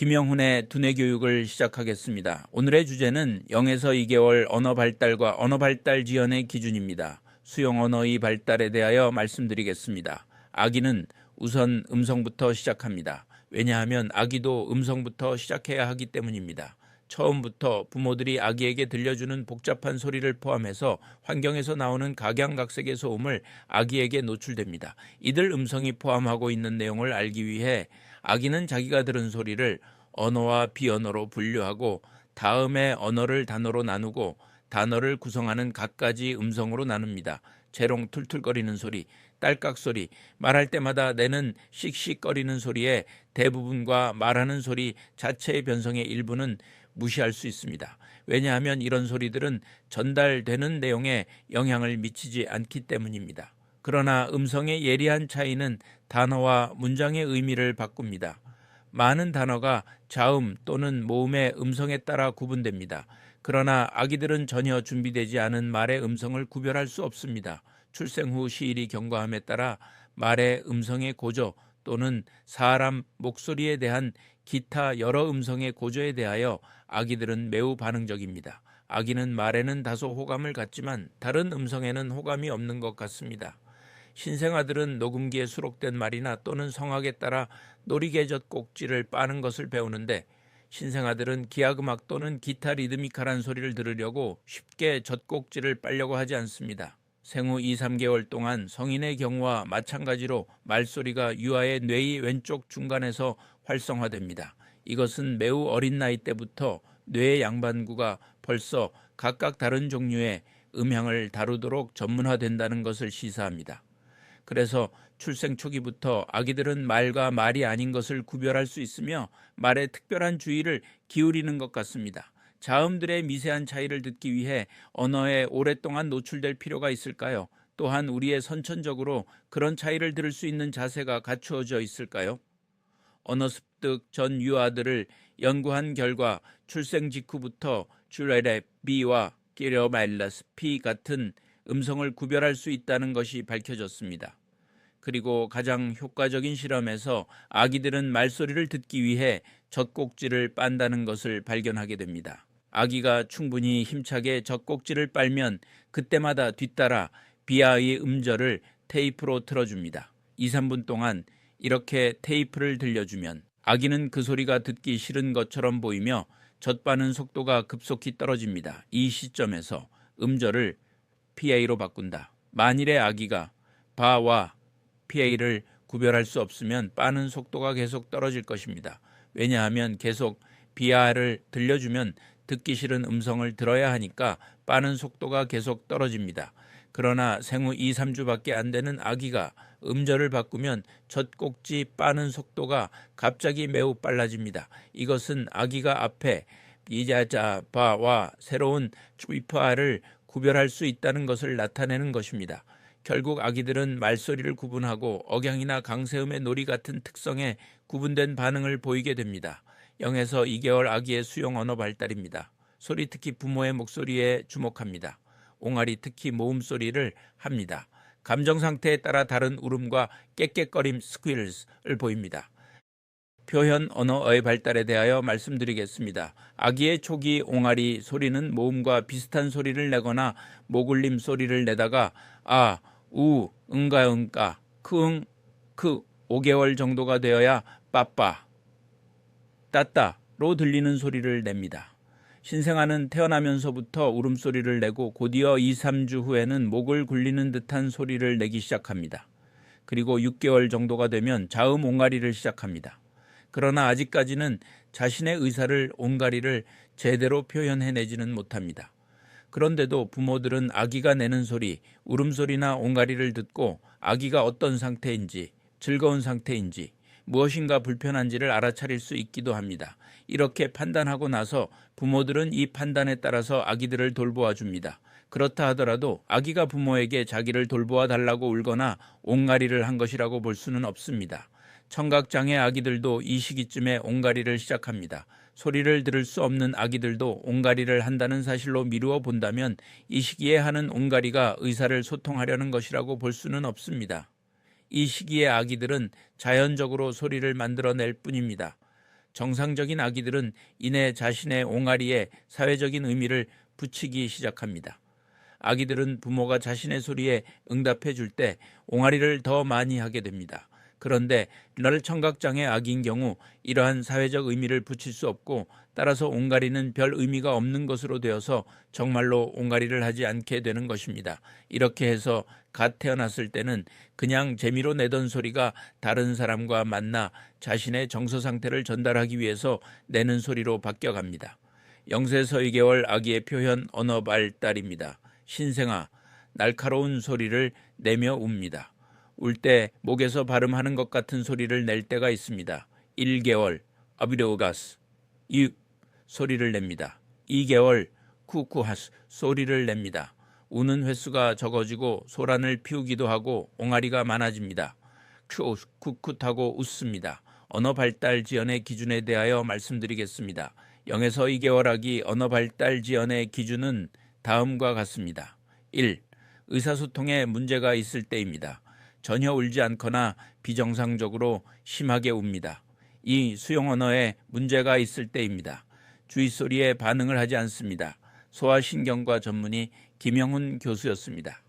김영훈의 두뇌 교육을 시작하겠습니다. 오늘의 주제는 0에서 2개월 언어 발달과 언어 발달 지연의 기준입니다. 수용 언어의 발달에 대하여 말씀드리겠습니다. 아기는 우선 음성부터 시작합니다. 왜냐하면 아기도 음성부터 시작해야 하기 때문입니다. 처음부터 부모들이 아기에게 들려주는 복잡한 소리를 포함해서 환경에서 나오는 각양각색의 소음을 아기에게 노출됩니다. 이들 음성이 포함하고 있는 내용을 알기 위해 아기는 자기가 들은 소리를 언어와 비언어로 분류하고 다음에 언어를 단어로 나누고 단어를 구성하는 갖가지 음성으로 나눕니다. 재롱 툴툴거리는 소리, 딸깍 소리, 말할 때마다 내는 씩씩거리는 소리의 대부분과 말하는 소리 자체의 변성의 일부는 무시할 수 있습니다. 왜냐하면 이런 소리들은 전달되는 내용에 영향을 미치지 않기 때문입니다. 그러나 음성의 예리한 차이는 단어와 문장의 의미를 바꿉니다. 많은 단어가 자음 또는 모음의 음성에 따라 구분됩니다. 그러나 아기들은 전혀 준비되지 않은 말의 음성을 구별할 수 없습니다. 출생 후 시일이 경과함에 따라 말의 음성의 고조 또는 사람 목소리에 대한 기타 여러 음성의 고조에 대하여 아기들은 매우 반응적입니다. 아기는 말에는 다소 호감을 갖지만 다른 음성에는 호감이 없는 것 같습니다. 신생아들은 녹음기에 수록된 말이나 또는 성악에 따라 놀이개젖 꼭지를 빠는 것을 배우는데 신생아들은 기하음악 또는 기타 리드미컬한 소리를 들으려고 쉽게 젖꼭지를 빨려고 하지 않습니다. 생후 2, 3개월 동안 성인의 경우와 마찬가지로 말소리가 유아의 뇌의 왼쪽 중간에서 활성화됩니다. 이것은 매우 어린 나이 때부터 뇌의 양반구가 벌써 각각 다른 종류의 음향을 다루도록 전문화된다는 것을 시사합니다. 그래서 출생 초기부터 아기들은 말과 말이 아닌 것을 구별할 수 있으며 말에 특별한 주의를 기울이는 것 같습니다. 자음들의 미세한 차이를 듣기 위해 언어에 오랫동안 노출될 필요가 있을까요? 또한 우리의 선천적으로 그런 차이를 들을 수 있는 자세가 갖추어져 있을까요? 언어 습득 전 유아들을 연구한 결과 출생 직후부터 쥬레레 B와 끼려 말라스 P 같은 음성을 구별할 수 있다는 것이 밝혀졌습니다. 그리고 가장 효과적인 실험에서 아기들은 말소리를 듣기 위해 젖꼭지를 빤다는 것을 발견하게 됩니다. 아기가 충분히 힘차게 젖꼭지를 빨면 그때마다 뒤따라 비아의 음절을 테이프로 틀어줍니다. 2, 3분 동안 이렇게 테이프를 들려주면 아기는 그 소리가 듣기 싫은 것처럼 보이며 젖바는 속도가 급속히 떨어집니다. 이 시점에서 음절을 PA로 바꾼다. 만일에 아기가 바와 PA를 구별할 수 없으면 빠는 속도가 계속 떨어질 것입니다. 왜냐하면 계속 BR을 들려주면 듣기 싫은 음성을 들어야 하니까 빠는 속도가 계속 떨어집니다. 그러나 생후 2, 3주밖에 안 되는 아기가 음절을 바꾸면 젖꼭지 빠는 속도가 갑자기 매우 빨라집니다. 이것은 아기가 앞에 이자자 바와 새로운 주이파를 구별할 수 있다는 것을 나타내는 것입니다. 결국 아기들은 말소리를 구분하고 억양이나 강세음의 놀이 같은 특성에 구분된 반응을 보이게 됩니다. 0에서 2개월 아기의 수용 언어 발달입니다. 소리 특히 부모의 목소리에 주목합니다. 옹알이 특히 모음 소리를 합니다. 감정 상태에 따라 다른 울음과 깨깨거림 스퀴를을 보입니다. 표현 언어의 발달에 대하여 말씀드리겠습니다. 아기의 초기 옹알이 소리는 모음과 비슷한 소리를 내거나 목울림 소리를 내다가 아, 우, 응가 응가, 크응, 크 5개월 정도가 되어야 빠빠, 따따로 들리는 소리를 냅니다. 신생아는 태어나면서부터 울음소리를 내고 곧이어 2, 3주 후에는 목을 굴리는 듯한 소리를 내기 시작합니다. 그리고 6개월 정도가 되면 자음 옹가리를 시작합니다. 그러나 아직까지는 자신의 의사를 옹가리를 제대로 표현해내지는 못합니다. 그런데도 부모들은 아기가 내는 소리, 울음소리나 옹가리를 듣고 아기가 어떤 상태인지, 즐거운 상태인지, 무엇인가 불편한지를 알아차릴 수 있기도 합니다. 이렇게 판단하고 나서 부모들은 이 판단에 따라서 아기들을 돌보아 줍니다. 그렇다 하더라도 아기가 부모에게 자기를 돌보아 달라고 울거나 옹가리를 한 것이라고 볼 수는 없습니다. 청각장애 아기들도 이 시기쯤에 옹가리를 시작합니다. 소리를 들을 수 없는 아기들도 옹가리를 한다는 사실로 미루어 본다면 이 시기에 하는 옹가리가 의사를 소통하려는 것이라고 볼 수는 없습니다. 이 시기의 아기들은 자연적으로 소리를 만들어낼 뿐입니다. 정상적인 아기들은 이내 자신의 옹알이에 사회적인 의미를 붙이기 시작합니다. 아기들은 부모가 자신의 소리에 응답해 줄 때 옹알이를 더 많이 하게 됩니다. 그런데 널 청각장애 아기인 경우 이러한 사회적 의미를 붙일 수 없고 따라서 옹갈이는 별 의미가 없는 것으로 되어서 정말로 옹갈이를 하지 않게 되는 것입니다. 이렇게 해서 갓 태어났을 때는 그냥 재미로 내던 소리가 다른 사람과 만나 자신의 정서 상태를 전달하기 위해서 내는 소리로 바뀌어갑니다. 0세에서 2개월 아기의 표현 언어 발달입니다. 신생아, 날카로운 소리를 내며 웁니다. 울 때 목에서 발음하는 것 같은 소리를 낼 때가 있습니다. 1개월, 아비로가스, 이 소리를 냅니다. 2개월, 쿠쿠하스 소리를 냅니다. 우는 횟수가 적어지고 소란을 피우기도 하고 옹알이가 많아집니다. 큐, 쿠쿠하고 웃습니다. 언어 발달 지연의 기준에 대하여 말씀드리겠습니다. 0에서 2개월 아기 언어 발달 지연의 기준은 다음과 같습니다. 1. 의사소통에 문제가 있을 때입니다. 전혀 울지 않거나 비정상적으로 심하게 웁니다. 2. 수용 언어에 문제가 있을 때입니다. 주의 소리에 반응을 하지 않습니다. 소아신경과 전문의 김영훈 교수였습니다.